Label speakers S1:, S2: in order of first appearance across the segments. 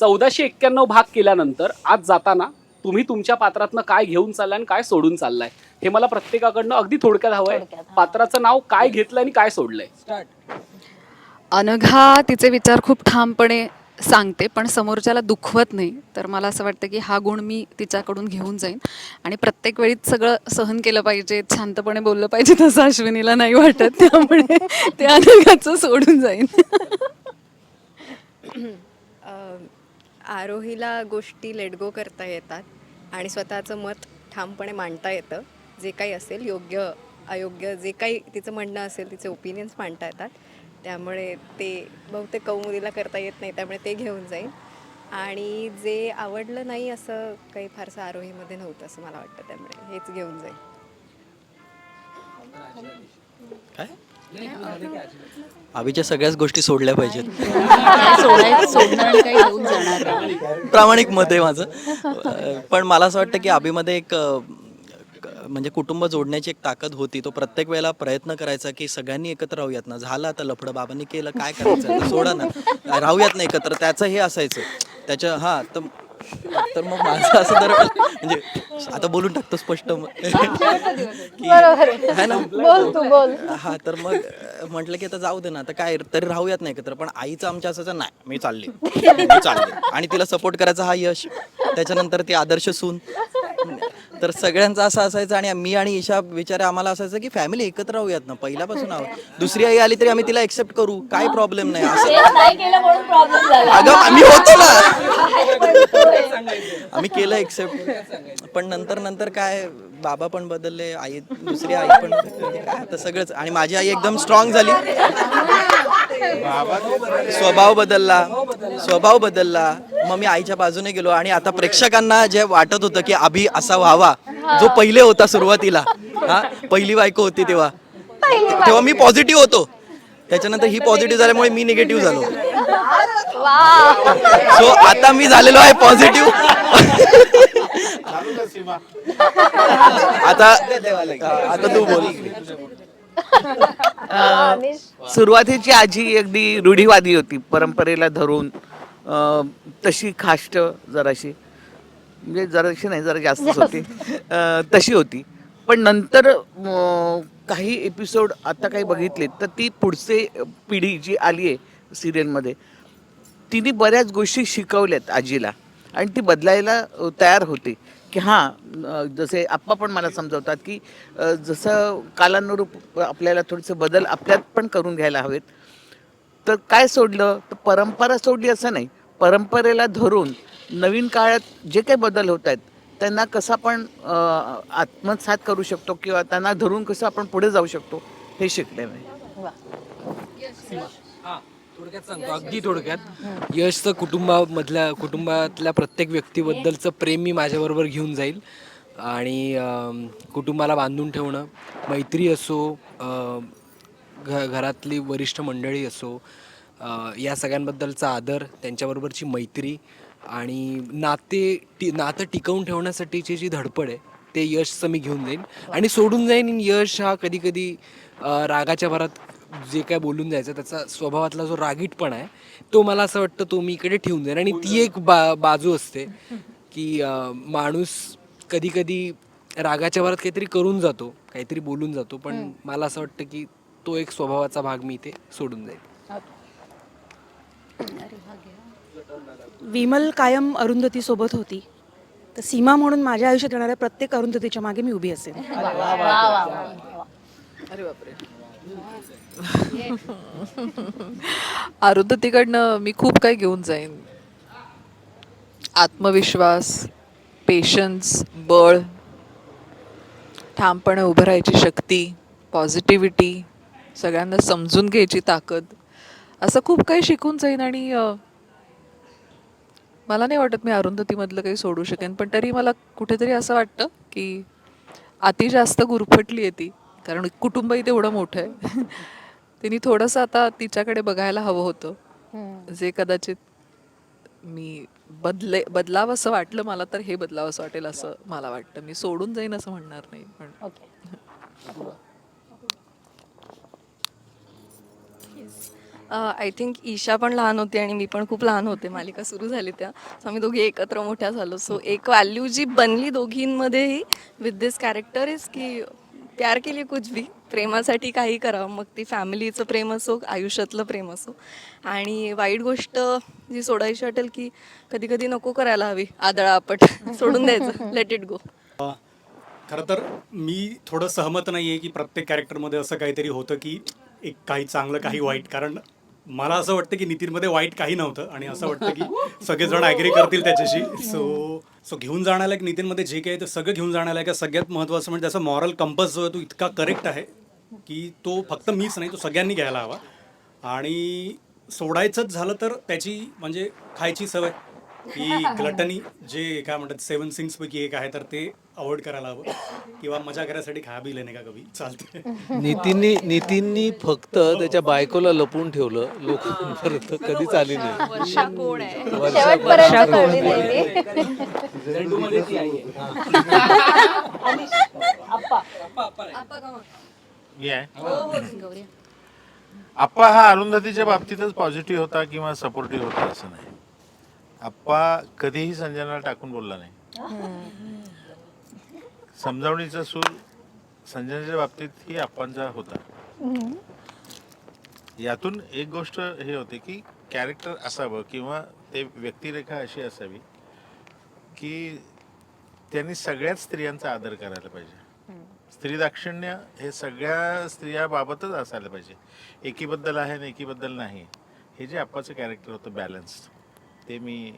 S1: चौदाशे एक्क्याण्णव भाग केल्यानंतर आज जाताना तुम्ही तुमच्या पात्रातनं काय घेऊन चाललाय आणि काय सोडून चाललाय? हे मला प्रत्येकाकडनं अगदी थोडक्यात हवंय.
S2: थोडक्यात, हा.
S1: पात्राचं नाव काय घेतलंय आणि काय सोडलंय?
S3: अनघा तिचे विचार खूप ठामपणे सांगते पण समोरच्याला दुखवत नाही. तर मला असं वाटतं की हा गुण मी तिच्याकडून घेऊन जाईन. आणि प्रत्येक वेळी सगळं सहन केलं पाहिजे शांतपणे बोललं पाहिजे तसं अश्विनीला नाही वाटत. त्यामुळे ते अनघाचं सोडून जाईन.
S4: अ, आरोहीला गोष्टी लेटगो करता येतात आणि स्वतःचं मत ठामपणे मांडता येतं. जे काही असेल योग्य अयोग्य जे काही तिचं म्हणणं असेल तिचे ओपिनियन्स मांडता येतात. त्यामुळे ते बहुतेक कौमुदीला करता येत नाही त्यामुळे ते घेऊन जाईन आणि जे आवडलं नाही असं काही फारसं आरोहीमध्ये नव्हतं असं मला वाटतं त्यामुळे हेच घेऊन जाईल. काय?
S5: आबीच्या सगळ्याच गोष्टी सोडल्या पाहिजेत. प्रामाणिक मत आहे माझं. पण मला असं वाटतं की आबीमध्ये एक म्हणजे कुटुंब जोडण्याची एक ताकद होती. तो प्रत्येक वेळेला प्रयत्न करायचा की सगळ्यांनी एकत्र राहूयात ना. झालं आता लफडं. बाबांनी केलं काय करायचं? आता सोडा ना. राहूयात ना एकत्र. त्याचं हे असायचं. त्याच्या हां तर तर मग माझं असं तर म्हणजे आता बोलून टाकतो स्पष्ट मग. की- है ना?
S2: बोल तू बोल.
S5: हा तर मग म्हटलं की आता जाऊ दे ना आता काय तरी राहूयात नाही एकत्र पण आईचं आमच्या असायचं नाही मी चालले मी चालले. आणि तिला सपोर्ट करायचा हा यश. त्याच्यानंतर ती आदर्श सून. तर सगळ्यांचं असं असायचं आणि मी आणि ईशा विचारे आम्हाला असायचं की फॅमिली एकत्र राहूयात ना पहिल्यापासून आहोत. दुसरी आई आली तरी आम्ही तिला एक्सेप्ट करू काय प्रॉब्लेम नाही असं.
S2: तेच नाही केलं म्हणून प्रॉब्लेम झाला.
S5: अगं आम्ही होतो ना. आम्ही केलं एक्सेप्ट पण नंतर नंतर काय बाबा पण बदलले आई दुसरी आई पण बदलली. काय आता सगळंच. आणि माझी आई एकदम स्ट्रॉंग झाली. स्वभाव बदलला स्वभाव बदलला. मग मी आईच्या बाजूने गेलो आणि आता प्रेक्षकांना जे वाटत होतं की अभि असा व्हावा जो पहिले होता सुरुवातीला हा पहिली बायको होती तेव्हा. तेव्हा मी पॉझिटिव्ह होतो. त्याच्यानंतर ही पॉझिटिव्ह झाल्यामुळे मी निगेटिव्ह झालो. सो आता मी झालेलो आहे पॉझिटिव्ह आता आता तू बोल.
S6: सुरुवातीची आजी अगदी रूढीवादी होती परंपरेला धरून. अं, तशी खाष्ट जराशी. म्हणजे जराशी नाही जरा जास्तच होती. अं, तशी होती. पण नंतर अं, काही एपिसोड आता काही बघितले तर ती पुढचे पिढी जी आली आहे सिरियलमध्ये तिने बऱ्याच गोष्टी शिकवल्यात आजीला. आणि ती बदलायला तयार होते. की हां जसे आप्पा पण मला समजवतात की जसं कालानुरूप आपल्याला थोडेसे बदल आपल्यात पण करून घ्यायला हवेत. तर काय सोडलं? तर परंपरा सोडली असं नाही. परंपरेला धरून नवीन काळात जे काही बदल होत आहेत त्यांना कसं आपण आत्मसात करू शकतो किंवा त्यांना धरून कसं आपण पुढे जाऊ शकतो हे शिकले मी.
S7: थोडक्यात सांगतो. अगदी थोडक्यात. यशचं कुटुंबामधल्या कुटुंबातल्या प्रत्येक व्यक्तीबद्दलचं प्रेम मी माझ्याबरोबर घेऊन जाईल. आणि कुटुंबाला बांधून ठेवणं मैत्री असो घ घरातली वरिष्ठ मंडळी असो या सगळ्यांबद्दलचा आदर त्यांच्याबरोबरची मैत्री आणि नाते टी नातं टिकवून ठेवण्यासाठीची जी धडपड आहे ते यशचं मी घेऊन जाईन. आणि सोडून जाईन. यश हा कधी कधी रागाच्या भरात जे काय बोलून जायचं त्याचा स्वभावातला जो रागीटपणा आहे तो मला असं वाटतं तो मी इकडे ठेवून जाईन आणि ती एक बा बाजू असते की माणूस कधी कधी रागाच्या भरात काहीतरी करून जातो काहीतरी बोलून जातो पण मला असं वाटतं की तो एक स्वभावाचा भाग मी इथे सोडून जाईल
S8: विमल कायम अरुंधती सोबत होती. तर सीमा म्हणून माझ्या आयुष्यात येणाऱ्या प्रत्येक अरुंधतीच्या मागे मी उभी असेल
S2: वा वा.
S3: अरुंधतीकडनं मी खूप काही घेऊन जाईन. आत्मविश्वास पेशन्स बळ ठामपणे उभं राहायची शक्ती पॉझिटिव्हिटी सगळ्यांना समजून घ्यायची ताकद असं खूप काही शिकून जाईन आणि मला नाही वाटत मी अरुंधतीमधलं काही सोडू शकेन पण तरी मला कुठेतरी असं वाटतं की अति जास्त गुरफटली आहे ती. कारण कुटुंबही तेवढं मोठं आहे. तिने थोडंसं आता तिच्याकडे बघायला हवं होतं. जे कदाचित मी बदले बदलावं असं वाटलं मला तर हे बदलावं असं वाटेल असं मला वाटतं. मी सोडून जाईन असं म्हणणार नाही पण
S2: ओके.
S9: आय थिंक ईशा पण लहान होती आणि मी पण खूप लहान होते. मालिका सुरू झाली त्या. सो आम्ही दोघी एकत्र मोठ्या झालो. सो एक व्हॅल्यू जी बनली दोघींमध्येही विथ दिस कॅरेक्टर इज की प्यार केली कुछ भी. प्रेमासाठी काही करावं. मग ती फॅमिलीचं प्रेम असो आयुष्यातलं प्रेम असो. आणि वाईट गोष्ट जी सोडायची वाटेल की कधी कधी नको करायला हवी. आदळा आपट. सोडून द्यायचं. लेट इट गो
S10: खरं तर मी थोडं सहमत नाही आहे की प्रत्येक कॅरेक्टरमध्ये असं काहीतरी होतं की एक काही चांगलं काही वाईट. कारण मला असं वाटतं की नितीनमध्ये वाईट काही नव्हतं. आणि असं वाटतं की सगळेजण ॲग्री करतील त्याच्याशी. सो सो घेऊन जाण्याला एक नितीनमध्ये जे काही आहे ते सगळं घेऊन जाण्याला का? सगळ्यात महत्त्वाचं म्हणजे त्याचा मॉरल कंपस जो आहे तो इतका करेक्ट आहे की तो फक्त मीच नाही तो सगळ्यांनी घ्यायला हवा. आणि सोडायचंच झालं तर त्याची म्हणजे खायची सवय. की ग्लटनी जे काय म्हणतात सेवन सिंग्सपैकी एक आहे तर ते अवॉइड करायला हवं. किंवा मजा करायसाठी खा बी लेणे का कवी चालते
S11: नितीननी नितीननी फक्त त्याच्या बायकोला लपून ठेवलं. लोकांपर्यंत कधीच आली नाही.
S3: वर्षा कोण आहे?
S11: वर्षा
S2: कोण?
S1: आहे.
S12: आप्पा. हा अरुंधतीच्या बाबतीतच पॉझिटिव्ह होता किंवा सपोर्टिव्ह होता असं नाही. आप्पा कधीही संजनाला टाकून बोलला नाही. समजावणीचा सूर संजनाच्या बाबतीत ही आप्पांचा होता. यातून एक गोष्ट हे होते की कॅरेक्टर असावं किंवा ते व्यक्तिरेखा अशी असावी की त्यांनी सगळ्याच स्त्रियांचा आदर करायला पाहिजे. स्त्री दाक्षिण्य हे सगळ्या स्त्रियाबाबतच असायला पाहिजे. एकीबद्दल आहे आणि एकीबद्दल नाही. हे जे आप्पाचं कॅरेक्टर होतं बॅलन्स ते मी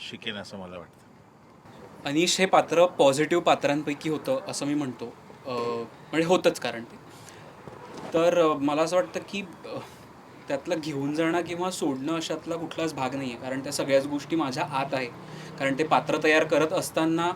S12: शिकेन असं मला वाटतं.
S1: अनिश हे पात्र पॉझिटिव्ह पात्रांपैकी होतं असं मी म्हणतो. म्हणजे होतंच कारण ते. तर मला असं वाटतं की त्यातलं घेऊन जाणं किंवा सोडणं अशातला कुठलाच भाग नाही आहे कारण त्या सगळ्याच गोष्टी माझ्या आत आहे कारण ते पात्र तयार करत असताना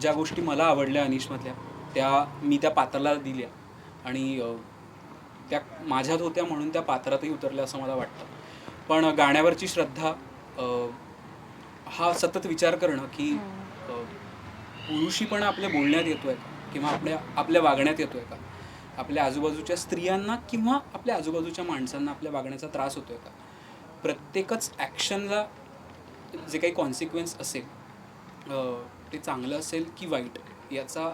S1: ज्या गोष्टी मला आवडल्या अनिशमधल्या त्या मी त्या पात्राला दिल्या. आणि त्या माझ्यात होत्या म्हणून त्या पात्रातही उतरल्या असं मला वाटतं. पण गाण्यावरची श्रद्धा हा सतत विचार करणं की पुरुषीपणा आपल्या बोलण्यात येतोय का? किंवा आपल्या आपल्या वागण्यात येतो आहे का? आपल्या आजूबाजूच्या स्त्रियांना किंवा आपल्या आजूबाजूच्या माणसांना आपल्या वागण्याचा त्रास होतो आहे का? प्रत्येकच ॲक्शनला जे काही कॉन्सिक्वेन्स असेल ते चांगलं असेल की वाईट याचा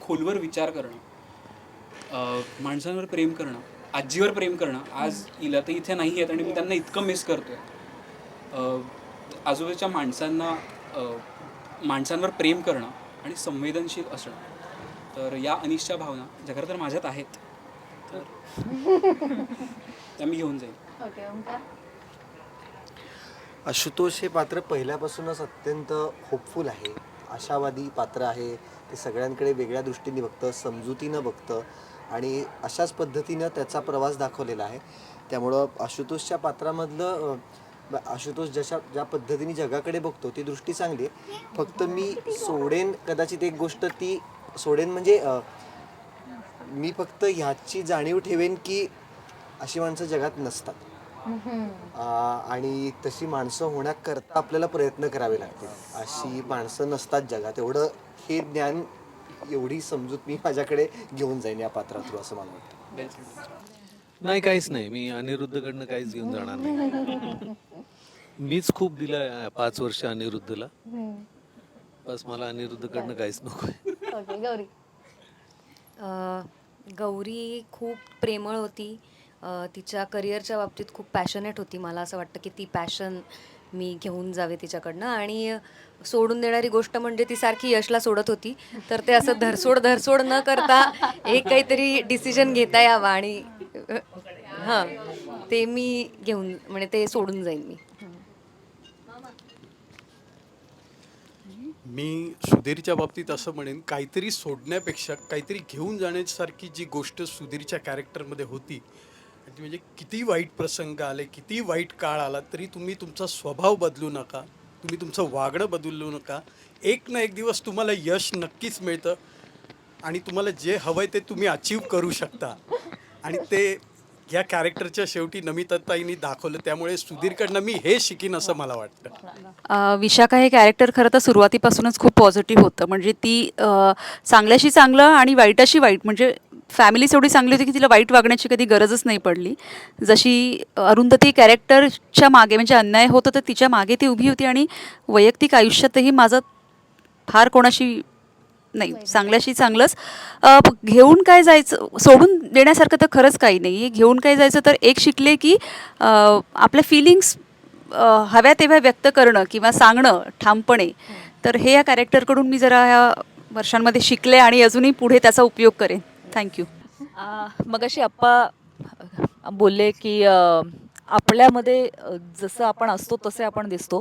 S1: खोलवर विचार करणं माणसांवर प्रेम करणं आजीवर प्रेम करणं आज इला तर इथे नाही आहेत आणि मी त्यांना इतकं मिस करतो आहे आजूबाजूच्या माणसांना माणसांवर प्रेम करणं आणि संवेदनशील असणं. तर या अनिशच्या भावना ज्या खरं तर माझ्यात आहेत. तर त्या मी घेऊन जाईल
S2: ओके ओंकार?
S13: आशुतोष हे पात्र पहिल्यापासूनच अत्यंत होपफुल आहे. आशावादी पात्र आहे. ते सगळ्यांकडे वेगळ्या दृष्टीने बघतं समजुतीनं बघतं आणि अशाच पद्धतीनं त्याचा प्रवास दाखवलेला आहे. त्यामुळं आशुतोषच्या पात्रामधलं ब- आशुतोष जशा ज्या पद्धतीने जगाकडे बघतो ती दृष्टी चांगली आहे. फक्त मी सोडेन कदाचित एक गोष्ट ती सोडेन म्हणजे मी फक्त ह्याची जाणीव ठेवेन की अशी माणसं जगात नसतात. आ, आणि तशी माणसं होण्याकरता आपल्याला प्रयत्न करावे लागतील. अशी माणसं नसतात जगात. एवढं हे ज्ञान एवढी समजूत मी माझ्याकडे घेऊन जाईन या पात्रातून असं मला वाटतं.
S11: नाही काहीच नाही. मी अनिरुद्धकडनं काहीच घेऊन जाणार नाही. मीच खूप दिलं पाच वर्ष अनिरुद्धला. बस मला अनिरुद्धकडनं काहीच नको
S2: ओके गौरी.
S4: गौरी खूप प्रेमळ होती. अ, तिच्या करिअरच्या बाबतीत खूप पॅशनेट होती. मला असं वाटतं की ती पॅशन मी घेऊन जावे तिच्याकडनं. आणि सोडून देणारी गोष्ट म्हणजे ती सारखी यशला सोडत होती. तर ते असं धरसोड धरसोड न करता एक काहीतरी डिसिजन घेता यावा आणि हां ते मी घेऊन म्हणजे ते सोडून जाईन मी.
S10: मी सुधीरच्या बाबतीत असं म्हणेन काहीतरी सोडण्यापेक्षा काहीतरी घेऊन जाण्यासारखी जी गोष्ट सुधीरच्या कॅरेक्टरमध्ये होती ती म्हणजे किती वाईट प्रसंग आले किती वाईट काळ आला तरी तुम्ही तुमचा स्वभाव बदलू नका तुम्ही तुमचं वागणं बदलू नका. एक ना एक दिवस तुम्हाला यश नक्कीच मिळतं आणि तुम्हाला जे हवं आहे ते तुम्ही अचीव करू शकता. आणि ते या कॅरेक्टरच्या शेवटी नमिताताईंनी दाखवलं त्यामुळे सुधीरकडनं मी हे शिकीन असं मला वाटतं.
S2: अ, विशाखा हे कॅरेक्टर खरं तर सुरुवातीपासूनच खूप पॉझिटिव्ह होतं. म्हणजे ती अ, चांगल्याशी चांगलं आणि वाईटाशी वाईट. म्हणजे फॅमिलीच एवढी चांगली होती की तिला वाईट वागण्याची कधी गरजच नाही पडली. जशी अरुंधती कॅरेक्टरच्या मागे म्हणजे अन्याय होतं तर तिच्यामागे ती उभी होती आणि वैयक्तिक आयुष्यातही माझं फार कोणाशी नाही चांगल्याशी चांगलंच. घेऊन काय जायचं? सोडून देण्यासारखं तर खरंच काही नाही आहे घेऊन काय जायचं तर एक शिकले की आपल्या फिलिंग्स हव्या तेव्हा व्यक्त करणं किंवा सांगणं ठामपणे. तर हे या कॅरेक्टरकडून मी जरा ह्या वर्षांमध्ये शिकले आणि अजूनही पुढे त्याचा उपयोग करेन. थँक्यू
S14: मग अशी आप्पा बोलले की आपल्यामध्ये जसं आपण असतो तसे आपण दिसतो.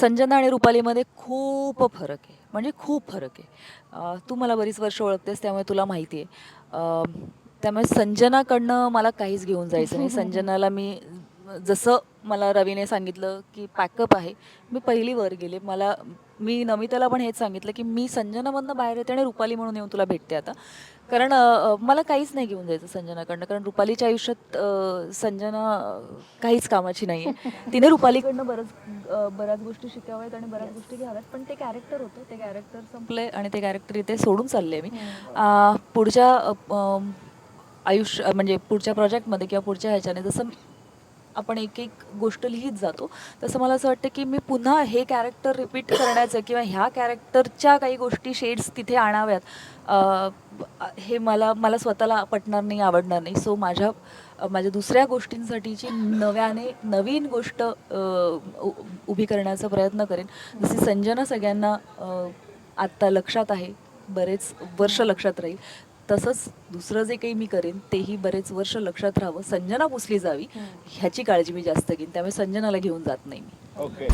S14: संजना आणि रुपालीमध्ये खूप फरक आहे. म्हणजे खूप फरक आहे. तू मला बरीच वर्ष ओळखतेस त्यामुळे तुला माहिती आहे. त्यामुळे संजनाकडनं मला काहीच घेऊन जायचं नाही. संजनाला मी जसं मला रवीने सांगितलं की पॅकअप आहे. मी पहिली वर गेले. मला मी नमिताला पण हेच सांगितलं की मी संजनामधनं बाहेर येते आणि रुपाली म्हणून येऊन तुला भेटते आता. कारण मला काहीच नाही घेऊन जायचं संजनाकडनं. कारण रुपालीच्या आयुष्यात संजना काहीच कामाची नाही आहे तिने रुपालीकडनं बरंच बऱ्याच गोष्टी शिकाव्यात आणि बऱ्याच गोष्टी घ्याव्यात. पण ते कॅरेक्टर होतं. ते कॅरेक्टर संपले आणि ते कॅरेक्टर इथे सोडून चालले मी. अ, पुढच्या आयुष्य म्हणजे पुढच्या प्रोजेक्टमध्ये किंवा पुढच्या ह्याच्याने जसं आपण एक एक गोष्ट लिहित जातो. तसं मला असं वाटतं की मी पुन्हा हे कॅरेक्टर रिपीट करण्याचं किंवा ह्या कॅरेक्टरच्या काही गोष्टी शेड्स तिथे आणाव्यात. हे मला मला स्वतःला पटणार नाही आवडणार नाही. सो माझ्या माझ्या दुसऱ्या गोष्टींसाठीची नव्याने नवीन गोष्ट उ- उभी करण्याचा प्रयत्न करेन. जशी संजना सगळ्यांना आत्ता लक्षात आहे. बरेच वर्ष लक्षात राहील. तसंच दुसरं जे काही मी करेन तेही बरेच वर्ष लक्षात राहावं. संजना पुसली जावी ह्याची काळजी मी जास्त घेईन. त्यामुळे संजनाला घेऊन जात नाही मी.
S12: ओके